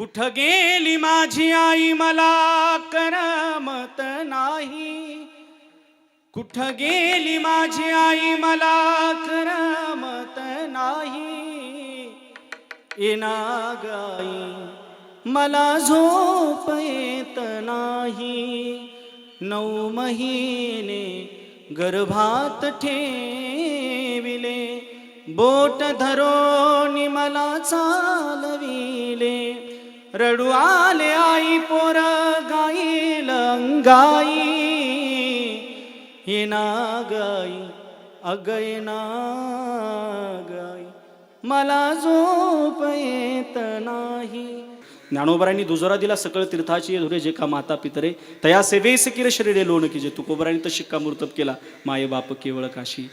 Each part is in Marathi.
कुठ गेली माझी आई? मला करमत नाही. कुठ गेली माझी आई? मला करमत नाही. येना गाई मला झोप येत नाही. नऊ महिने गर्भात ठेविले. बोट धरोनी मला चालविले. रडू आले आई पोर गाईल अंगाई येना गाई अगय ना गाई मला झोप येत नाही. ज्ञानोबरांनी दुजोरा दिला सकळ तीर्थाची धुरे जे का माता पितरे. तया सेवे किर शरीरे लोण की जे तुकोबरांनी तर शिक्कामोर्तब केला. मायबाप केवळ काशी.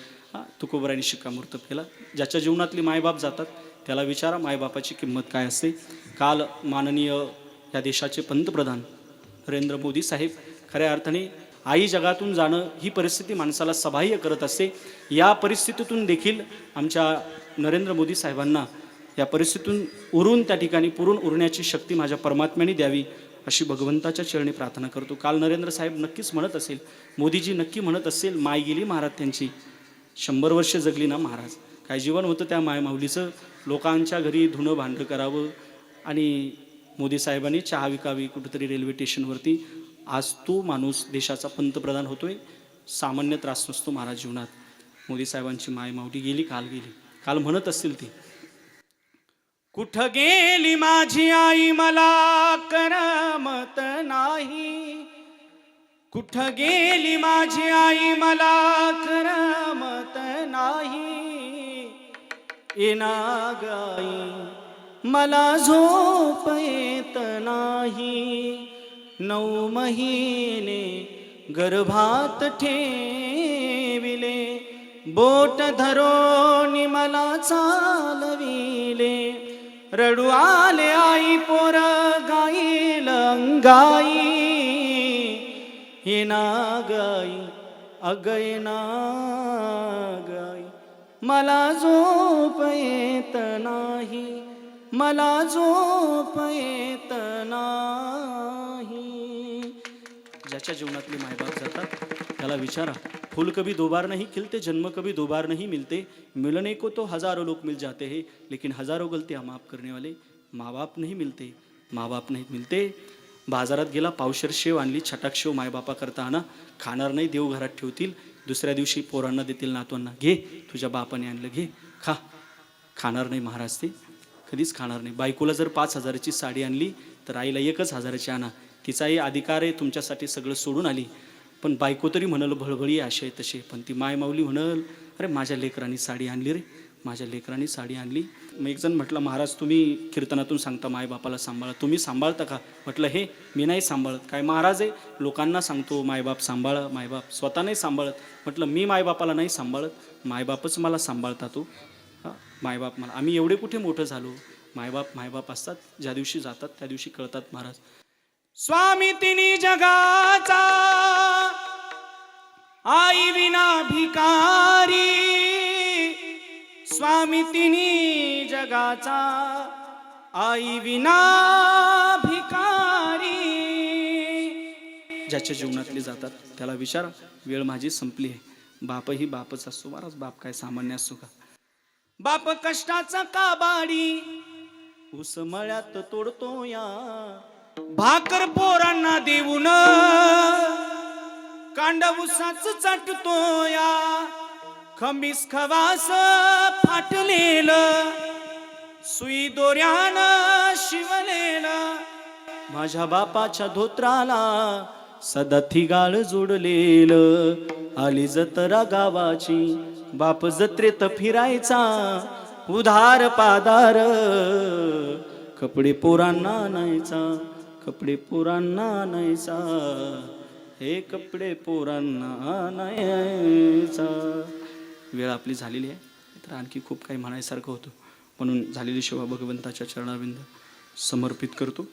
तुकोबरांनी शिक्कामोर्तब केला. ज्याच्या जीवनातली मायबाप जातात त्याला विचारा मायबापाची किंमत काय असते काल माननीय या देशाचे पंतप्रधान नरेंद्र मोदी साहेब खऱ्या अर्थाने आई जगातून जाणं ही परिस्थिती माणसाला सबाह्य करत असते या परिस्थितीतून देखील आमच्या नरेंद्र मोदी साहेबांना या परिस्थितीतून उरून त्या ठिकाणी पुरून उरण्याची शक्ती माझ्या परमात्म्याने द्यावी अशी भगवंताच्या चरणी प्रार्थना करतो. काल नरेंद्र साहेब नक्कीच म्हणत असेल मोदीजी नक्की म्हणत असेल माय गेली महाराज त्यांची. शंभर वर्ष जगली ना महाराज. काय जीवन होतं त्या माय माऊलीचं. लोकांच्या घरी धुणं भांडं करावं आणि मोदी साहेबांनी चहा विकावी कुठेतरी रेल्वे स्टेशनवरती. आज तो माणूस देशाचा पंतप्रधान होतोय. सामान्य त्रास नसतो महाराज जीवनात. मोदी साहेबांची माय माऊली गेली काल गेली. काल म्हणत असतील ती. कुठं गेली माझी आई? मला करमत नाही. कुठं गेली माझी आई? मला करमत नाही. येना गाई मला झोप येत नाही. नऊ महिने गर्भात ठेविले बोट धरोनी मला चालविले. रडू आले आई पोर गाईल अंगाई येना गाई अगयना मला झोप येत नाही. मला झोप येत नाही. ज्याच्या जीवनातली मायबाप जातात त्याला विचारा. फूल कभी दोबार नहीं खिलते जन्म कभी दोबार नहीं मिलते. मिलने को तो हजारों लोग मिल जाते हैं लेकिन हजारों गलतियां माफ करने वाले माँ बाप नहीं मिलते. माँ बाप नाही मिलते. बाजारात गेला पावशर शेव आणली छटाक शेव मायबापा करता आणा खाणार नाही देवघरात ठेवतील. दुसऱ्या दिवशी पोरांना देतील नातवांना घे तुझ्या बापाने आणलं घे खा. खाणार नाही महाराज ते. कधीच खाणार नाही. बायकोला जर पाच हजाराची साडी आणली तर आईला एकच हजाराची आणा. तिचाही अधिकार आहे तुमच्यासाठी सगळं सोडून आली. पण बायको तरी म्हणाल भळभळी आशय तसे पण ती मायमाऊली म्हणाल म्हणल अरे माझ्या लेकरांनी साडी आणली रे. माझ्या लेकरांनी साडी आणली. मग एक जण म्हटलं महाराज तुम्ही कीर्तनातून सांगता मायबापाला सांभाळा. तुम्ही सांभाळता का? म्हटलं हे मी नाही सांभाळत. काय महाराज आहे? लोकांना सांगतो मायबाप सांभाळा मायबाप स्वतः नाही सांभाळत. म्हटलं मी मायबापाला नाही सांभाळत. मायबापच मला सांभाळता तो. मायबाप मला. आम्ही एवढे कुठे मोठं झालो? मायबाप मायबाप असतात. ज्या दिवशी जातात त्या दिवशी कळतात महाराज. स्वामी तिनी जगाचा आई विना भिका तिनी जगाचा आई विना भिकारी ज्याच्या जीवनातले जातात त्याला विचारा वेळ माझी संपली आहे. बापही बापच असतो महाराज बाप काय सामान्य असतो का? बाप कष्टाचा काबाडी उसमळ्यात तोडतो या. भाकर पोरांना देऊन कांड उसाच चाटतो या. खमीस खवास सुई दोऱ्यानं शिवलेला माझ्या बापाच्या धोत्राला सदा थिगाळ जोडलेलं. आली जत्रा गावाची बाप जत्रेत फिरायचा उधार पादार. कपडे पोरांना आणायचा कपडे पोरांना आणायचा हे कपडे पोरांना आणायचा. वेळ आपली झालेली आहे तर आणखी खूप काही म्हणायसारखं होतं. म्हणून झालेली सेवा भगवंताच्या चरणाविंद समर्पित करतो.